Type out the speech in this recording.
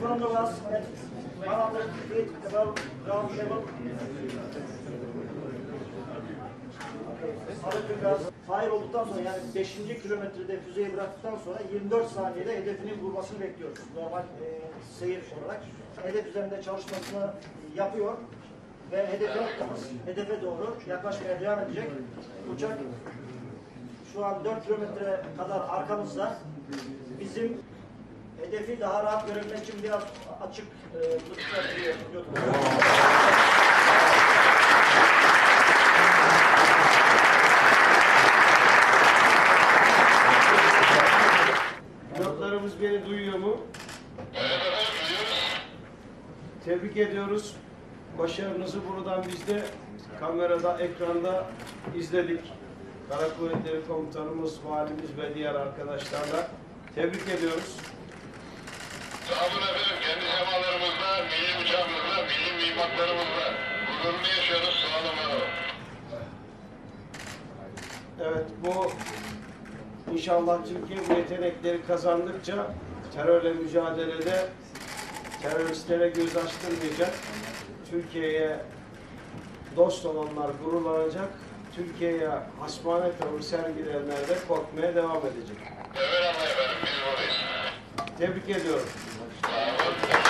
from the us at 100 feet above ground level. Aracı gaz fire olduktan sonra yani 5. kilometrede füzeyi bıraktıktan sonra 24 saniyede hedefinin vurmasını bekliyoruz. Normal e, seyir olarak. Hedef üzerinde çalışmasını yapıyor ve hedefe, hedefe doğru yaklaşmaya devam edecek. Uçak şu an 4 kilometre kadar arkamızda. Bizim hedefi daha rahat görebilmek için biraz açık e. Pilotlarımız beni duyuyor mu? Tebrik ediyoruz. Başarınızı buradan biz de kamerada, ekranda izledik. Kara Kuvvetleri Komutanımız, valimiz ve diğer arkadaşlarla tebrik ediyoruz. Olun efendim. Kendi semalarımızda, milli uçağımızda, milli mühimmatlarımızda huzurunu yaşıyoruz. Sağ olun var olun. Evet bu inşallah Türkiye bu yetenekleri kazandıkça terörle mücadelede teröristlere göz açtırmayacak. Türkiye'ye dost olanlar gururlanacak. Türkiye'ye hasmane tavır sergileyenler de korkmaya devam edecek. Evvelallah efendim. Biz buradayız. Tebrik ediyorum. Thank you.